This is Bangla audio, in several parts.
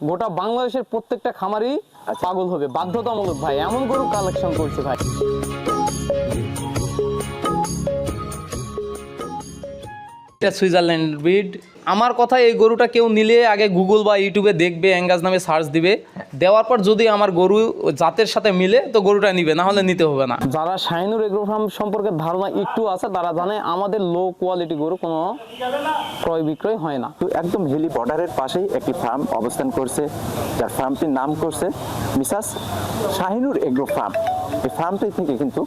গোটা বাংলাদেশের প্রত্যেকটা খামারই আচ্ছা। পাগল হবে বাধ্যতামূলক ভাই এমন গরু কালেকশন করছে ভাই এটা সুইজারল্যান্ড ব্রিড আমার কথা এই গরুটা কেউ নিলে আগে গুগল বা ইউটিউবে দেখবে অ্যাঙ্গাজ নামে সার্চ দিবে। দেওয়ার পর যদি আমার গরু জাতের সাথে মিলে তো গরুটা নিবে না হলে নিতে হবে না। যারা শাইনুর এগ্রো ফার্ম সম্পর্কে ধারণা একটু আছে তারা জানে আমাদের লো কোয়ালিটি গরু কোনো ক্রয় বিক্রয় হয় না। তো একদম হিলি বর্ডারের পাশেই একটি ফার্ম অবস্থান করছে যার ফার্মটির নাম করছে মিসাস শাহিনুর এগ্রো ফার্ম। এই ফার্মটি থেকে কিন্তু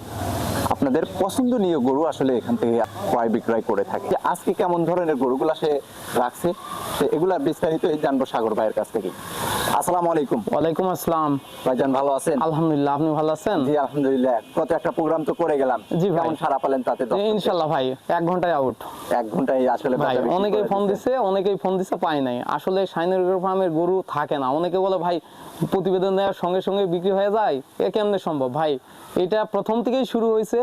আপনাদের পছন্দনীয় গরু আসলে এখান থেকে ক্রয় বিক্রয় করে থাকে। আজকে কেমন ধরনের গরুগুলা সে রাখছে এগুলা বিস্তারিত জানব সাগর ভাইয়ের কাছ থেকে আসসালামু আলাইকুম। ওয়ালাইকুম আসসালাম। ভাইজান ভালো আছেন? আলহামদুলিল্লাহ আপনি ভালো আছেন? জি আলহামদুলিল্লাহ। কত একটা প্রোগ্রাম তো করে গেলাম। জি ভাই। কেমন সারা পেলেন তাতে দর্শকদের? ইনশাল্লাহ ভাই। এক ঘন্টায় আউট এক ঘন্টায় আসলে ভাই অনেকেই ফোন দিছে। অনেকেই ফোন দিছে পাই নাই। আসলে শাইনের ফার্মের গরু থাকে না। অনেকে বলে ভাই প্রতিবেদন দেওয়ার সঙ্গে সঙ্গে বিক্রি হয়ে যায়? এ কেমনে সম্ভব? ভাই এটা প্রথম থেকেই শুরু হয়েছে।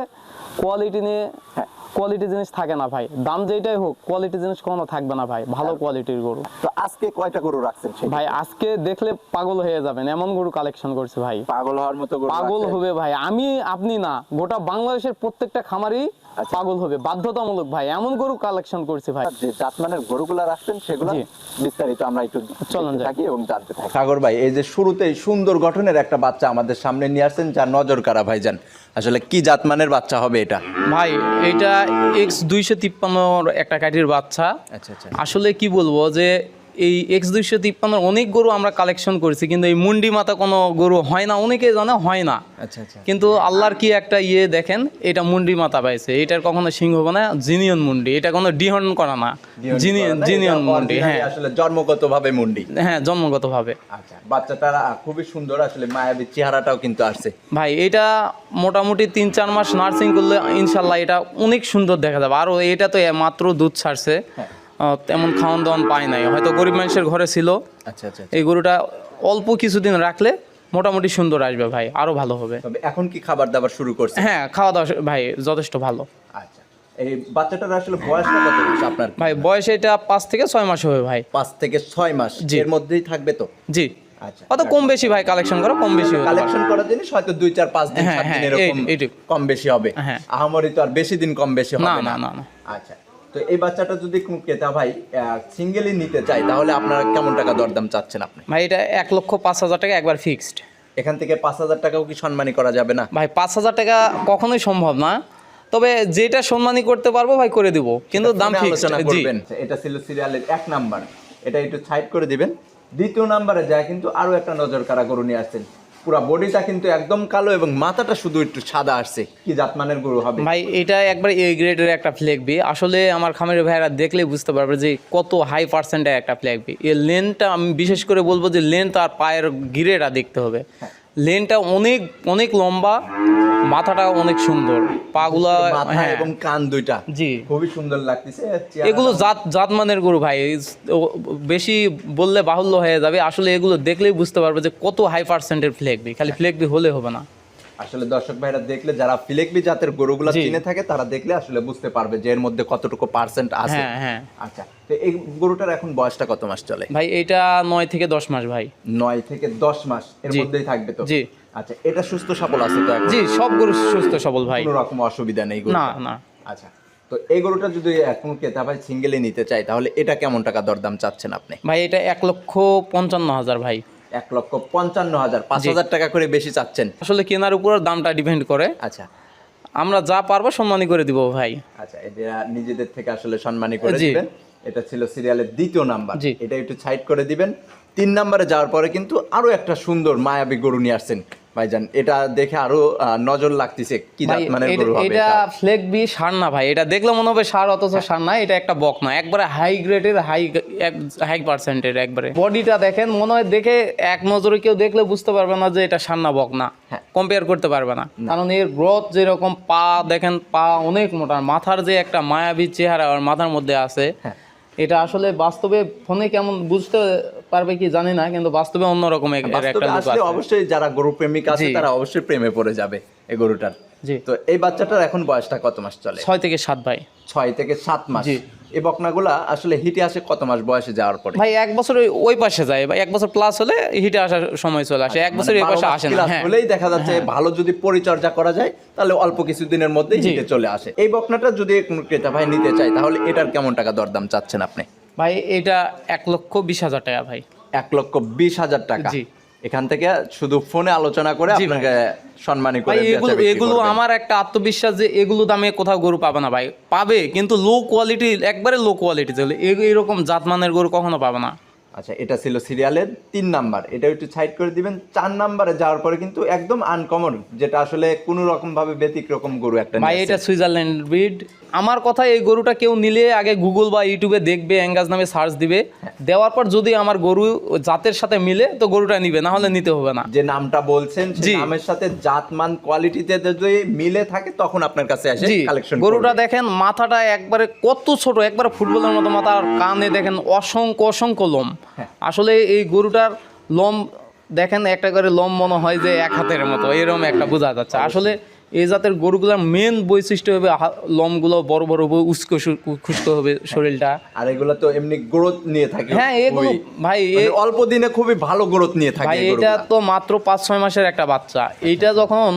কোয়ালিটি নিয়ে হ্যাঁ। কোয়ালিটি জিনিস থাকে না ভাই। দাম যেটাই হোক কোয়ালিটি জিনিস কোনো থাকবে না ভাই ভালো কোয়ালিটির গরু। তো আজকে কয়টা গরু রাখছেন ভাই আজকে দেখলে পাগল হয়ে যাবেন এমন গরু কালেকশন করছে ভাই। পাগল হওয়ার মতো পাগল হবে ভাই আমি আপনি না গোটা বাংলাদেশের প্রত্যেকটা খামারই। পাগল হবে বাধ্যতামূলক ভাই এমন গরু কালেকশন করছে ভাই। যে জাতমানের গরুগুলা রাখছেন সেগুলো বিস্তারিত আমরা একটু চলুন থাকি এবং জানতে থাকি। সাগর ভাই এই যে শুরুতেই সুন্দর গঠনের একটা বাচ্চা আমাদের সামনে নিয়ে আসছেন যা নজর কারা ভাইজান? আসলে কি জাতমানের বাচ্চা হবে এটা? ভাই এটা এক্স দুইশো একটা কাঠির বাচ্চা। আচ্ছা আচ্ছা। আসলে কি বলব যে এই এক্স দুইশো তিপ্পান্নর অনেক গরু আমরা কালেকশন করেছি কিন্তু এই মুন্ডি মাথা কোনো গরু হয় না অনেকে জানে হয় না। আচ্ছা আচ্ছা। কিন্তু আল্লাহর কি একটা ইয়ে দেখেন এটা মুন্ডি মাথা পাইছে এটার কখনো সিংহ না জিনিয়ন মুন্ডি এটা কোনো ডিহন করা না জিনিয়ন জিনিয়ন মুন্ডি হ্যাঁ। আসলে জন্মগত ভাবে মুন্ডি। হ্যাঁ জন্মগতভাবে। আচ্ছা বাচ্চাটার আহ, খুবই সুন্দর আসলে মায়াবী চেহারাটাও কিন্তু আসছে। ভাই এটা মোটামুটি তিন চার মাস নার্সিং করলে ইনশাল্লাহ এটা অনেক সুন্দর দেখা যাবে। আর এটা তো মাত্র দুধ ছাড়ছে। আহ, তেমন খাওয়ান দাওয়ান পায় নাই। হয়তো গরিব মানুষের ঘরে ছিল। আচ্ছা আচ্ছা এই গরুটা অল্প কিছুদিন রাখলে মোটামুটি সুন্দর আসবে ভাই আরও ভালো হবে। এখন কি খাবার দাবার শুরু করছে হ্যাঁ খাওয়া দাওয়া ভাই যথেষ্ট ভালো। আচ্ছা। এই বাচ্চাটার আসলে বয়সটা কত হচ্ছে আপনার? ভাই বয়স এটা পাঁচ থেকে ছয় মাস হবে ভাই। পাঁচ থেকে ছয় মাস। এর মধ্যেই থাকবে তো? জি। আচ্ছা। অত কম বেশি ভাই কালেকশন করো কম বেশি কালেকশন করার জিনিস হয়তো দুই চার পাঁচ দিন হ্যাঁ, সাত দিন হ্যাঁ, এরকম কম বেশি হবে। হ্যাঁ। আহামরি তো আর বেশি দিন কম বেশি হবে না, না, না। আচ্ছা। তো এই বাচ্চাটা যদি কোনো ক্রেতা ভাই সিঙ্গেলি নিতে চাই তাহলে আপনারা কেমন টাকা দরদাম চাচ্ছেন আপনি? ভাই এটা এক লক্ষ পাঁচ হাজার টাকা একবার ফিক্সড এখান থেকে পাঁচ হাজার টাকাও কি সম্মানী করা যাবে না? ভাই পাঁচ হাজার টাকা কখনোই সম্ভব না। তবে যেটা সম্মানী করতে পারব ভাই করে দিব। কিন্তু দাম ফিক্সড আলোচনা করবেন। এটা ছিল সিরিয়ালের এক নাম্বার। এটা একটু সাইড করে দিবেন। দ্বিতীয় নাম্বারে যায় কিন্তু আরও একটা নজর কারা গরু নিয়ে আসছেন। পুরা বডিটা কিন্তু একদম কালো এবং মাথাটা শুধু একটু সাদা আসছে। কি জাতমানের গরু হবে? ভাই এটা একবার এ গ্রেডের একটা ফ্ল্যাগ বি আসলে আমার খামারের ভাইরা দেখলে বুঝতে পারবে যে কত হাই পার্সেন্টে একটা ফ্ল্যাগ বি এর লেনটা আমি বিশেষ করে বলব যে লেন্থ আর পায়ের গিরেটা দেখতে হবে। লেনটা অনেক অনেক লম্বা। মাথাটা অনেক সুন্দর। পাগুলা হ্যাঁ এবং কান দুইটা। জি। খুবই সুন্দর লাগতেছে এগুলো জাত জাতমানের গরু ভাই। বেশি বললে বাহুল্য হয়ে যাবে। আসলে এগুলো দেখলেই বুঝতে পারবে যে কত হাই পার্সেন্টের ফ্লেগবি খালি ফ্লেগবি হলে হবে না। আসলে দর্শক ভাইরা দেখলে যারা ফিলেকবি জাতের গরুগুলা। চিনে থাকে তারা দেখলে আসলে বুঝতে পারবে যে এর মধ্যে কতটুকু পার্সেন্ট আছে। হ্যাঁ হ্যাঁ। আচ্ছা তো এই গরুটার এখন বয়সটা কত মাস চলে? ভাই এটা নয় থেকে দশ মাস ভাই। নয় থেকে দশ মাস এর মধ্যেই থাকবে তো? জি। আচ্ছা এটা সুস্থ সবল আছে তো জি সব গরু সুস্থ সবল ভাই। কোনো রকম অসুবিধা নেই না না। আচ্ছা তো এই গরুটা যদি এখন ক্রেতা ভাই সিঙ্গেলে নিতে চাই তাহলে এটা কেমন টাকা দরদাম চাচ্ছেন আপনি? ভাই এটা এক লক্ষ পঞ্চান্ন হাজার ভাই। এক লক্ষ পঞ্চান্ন হাজার পাঁচ হাজার টাকা করে বেশি চাচ্ছেন? আসলে কেনার উপর দামটা ডিপেন্ড করে। আচ্ছা। আমরা যা পারব সম্মানী করে দিব ভাই। আচ্ছা এটা নিজেদের থেকে আসলে সম্মানী করে দিবেন। এটা ছিল সিরিয়ালের দ্বিতীয় নাম্বার। এটা একটু সাইড করে দিবেন। তিন নাম্বারে যাওয়ার পরে কিন্তু আরও একটা সুন্দর মায়াবী গরু নিয়ে আসছেন। ভাইজান এটা দেখে আরও নজর লাগতেছে কি জাত গরু হবে এটা সার না ভাই এটা দেখলে মনে হবে সার অথচ সার না এটা একটা বক না একবারে হাই গ্রেডের হাই হাই পার্সেন্টের একবারে। বডিটা দেখেন মনে হয় দেখে এক নজরে কেউ দেখলে বুঝতে পারবে না যে এটা সার না বক না। হ্যাঁ। কম্পেয়ার করতে পারবে না। কারণ এর গ্রোথ যেরকম পা দেখেন পা অনেক মোটা মাথার যে একটা মায়াবী চেহারা ওর মাথার মধ্যে আছে হ্যাঁ। এটা আসলে বাস্তবে ফোনে কেমন বুঝতে পারবে কি জানি না কিন্তু বাস্তবে অন্যরকম আসলে অবশ্যই যারা গরু প্রেমিক আছে তারা অবশ্যই প্রেমে পড়ে যাবে এই গরুটার। জি। তো এই বাচ্চাটার এখন বয়সটা কত মাস চলে? ছয় থেকে সাত ভাই। ছয় থেকে সাত মাস। এই বকনাগুলা আসলে হিটে আসে কত মাস বয়সে যাওয়ার পরে? ভাই এক বছর ওই- পাশে যায়। বা এক বছর প্লাস হলে হিটে আসার সময় চলে আসে। এক বছর মানে এই পাশে আসে না। হ্যাঁ। হলেই দেখা যাচ্ছে ভালো যদি পরিচর্যা করা যায় তাহলে অল্প কিছুদিনের মধ্যে জি। হিটে চলে আসে। এই বকনাটা যদি ক্রেতা ভাই নিতে চায় তাহলে এটার কেমন টাকা দরদাম চাচ্ছেন আপনি? ভাই এটা এক লক্ষ বিশ হাজার টাকা ভাই। এক লক্ষ বিশ হাজার টাকা। জি। এখান থেকে শুধু ফোনে আলোচনা করে আপনাকে সম্মানী করে এগুলো এগুলো আমার একটা আত্মবিশ্বাস যে এগুলো দামে কোথাও গরু পাবে না ভাই। পাবে কিন্তু লো কোয়ালিটি একবারে লো কোয়ালিটি চলে এরকম জাতমানের গরু কখনো পাবে না। আচ্ছা এটা ছিল সিরিয়ালের তিন নাম্বার। এটা একটু সাইড করে দিবেন। চার নাম্বারে যাওয়ার পরে কিন্তু একদম আনকমন যেটা আসলে কোনো রকম ভাবে ব্যতিক্রকম গরু একটা ভাই এটা। Switzerland breed. আমার কথা এই গরুটা কেউ নিলে আগে গুগল বা ইউটিউবে দেখবে অ্যাঙ্গাজ নামে সার্চ দিবে। দেওয়ার পর যদি আমার গরু জাতের সাথে মিলে তো গরুটা নিবে না হলে নিতে হবে না। যে নামটা বলছেন জি। নামের সাথে জাতমান কোয়ালিটিতে যদি মিলে থাকে তখন আপনার কাছে আসে কালেকশন গরুটা দেখেন মাথাটা একবারে কত ছোট একবারে ফুটবলের মতো মাথা আর কানে দেখেন অসংখ্য অসংখ্য লোম। হ্যাঁ। আসলে এই গরুটার লোম দেখেন একটা করে লোম মনে হয় যে এক হাতের মতো এরকম একটা বোঝা যাচ্ছে। আসলে এই জাতের গরুগুলোর মেন বৈশিষ্ট্য হবে লোমগুলো বড় বড় হবে উস্কো খুস্কো হবে শরীরটা। আর এগুলো তো এমনি গ্রোথ নিয়ে থাকে হ্যাঁ, এগুলো ভাই, মানে অল্প দিনে খুবই ভালো গ্রোথ নিয়ে থাকে ভাই এটা তো মাত্র পাঁচ ছয় মাসের একটা বাচ্চা। এইটা যখন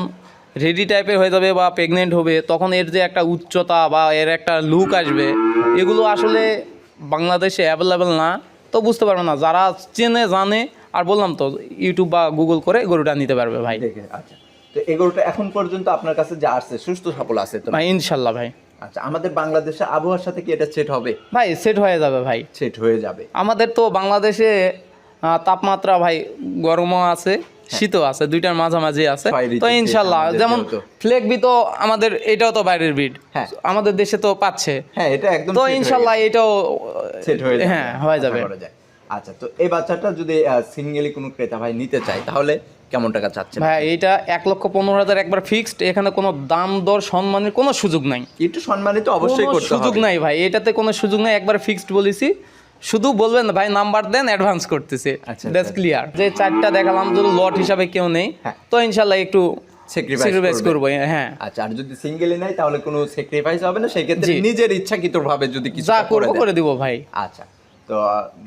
রেডি টাইপের হয়ে যাবে বা প্রেগনেন্ট হবে তখন এর যে একটা উচ্চতা বা এর একটা লুক আসবে এগুলো আসলে বাংলাদেশে অ্যাভেলেবেল না। তো বুঝতে পারবে না যারা চেনে জানে আর বললাম তো ইউটিউব বা গুগল করে গরুটা নিতে পারবে ভাই। আচ্ছা। তো এই গরুটা এখন পর্যন্ত আপনার কাছে যা আসছে সুস্থ সফল আছে তো? ভাই ইনশাল্লাহ ভাই। আচ্ছা আমাদের বাংলাদেশের আবহাওয়ার সাথে কি এটা সেট হবে? ভাই সেট হয়ে যাবে ভাই। সেট হয়ে যাবে। আমাদের তো বাংলাদেশে তাপমাত্রা ভাই গরমও আছে শীতও আছে দুইটার মাঝামাঝি আছে। তো ইনশাল্লাহ যেমন। ফ্লেগবি তো আমাদের এটাও তো বাইরের ব্রিড হ্যাঁ। আমাদের দেশে তো পাচ্ছে। হ্যাঁ এটা একদম তো ইনশাল্লাহ এটাও সেট হয়ে যাবে। হ্যাঁ হয়ে যাবে। আচ্ছা তো এই বাচ্চাটা যদি সিঙ্গেলি কোনো ক্রেতা ভাই নিতে চায় তাহলে কেমন টাকা চাচ্ছেন ভাই এইটা এক লক্ষ পনেরো হাজার একবার ফিক্সড এখানে কোনো দাম দর সম্মানের কোনো সুযোগ নাই। একটু সম্মানিত অবশ্যই করতে সুযোগ নাই ভাই এটাতে কোনো সুযোগ নাই একবার ফিক্সড বলেছি। শুধু বলবেন ভাই নাম্বার দেন অ্যাডভান্স করতেছে। আচ্ছা, দ্যাটস আচ্ছা। ক্লিয়ার যে চারটা দেখালাম যদি লট হিসাবে কেউ নেই হ্যাঁ। তো ইনশাল্লাহ একটু স্যাক্রিফাইস করবে। হ্যাঁ। আচ্ছা আর যদি সিঙ্গেলি নাই তাহলে কোনো স্যাক্রিফাইস হবে না? সেই ক্ষেত্রে নিজের ইচ্ছাকৃত ভাবে যদি কিছু যা করে করব। করে দিব ভাই। আচ্ছা তো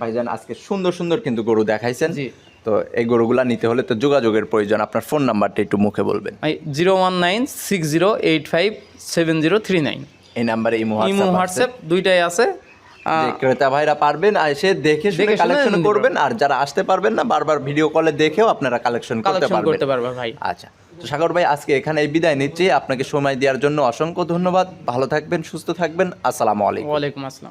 ভাইজান আজকে সুন্দর সুন্দর কিন্তু গরু দেখাইছেন। জি। তো এই গরুগুলা নিতে হলে তো যোগাযোগের প্রয়োজন। আপনার ফোন নাম্বারটা একটু মুখে বলবেন। Zero one nine six zero eight five seven zero three nine. এই নাম্বারে ইমো ইমো হোয়াটসঅ্যাপ দুইটাই আছে। ক্রেতা ভাইরা পারবেন আর এসে দেখে শুনে কালেকশন করবেন। আর যারা আসতে পারবেন না বারবার ভিডিও কলে দেখেও আপনারা কালেকশন করতে পারবেন। করতে পারবে ভাই। আচ্ছা। তো সাগর ভাই, আজকে এখানে বিদায় নিচ্ছি। আপনাকে সময় দেওয়ার জন্য অসংখ্য ধন্যবাদ। ভালো থাকবেন, সুস্থ থাকবেন। আসসালামু আলাইকুম। ওয়ালাইকুম আসসালাম।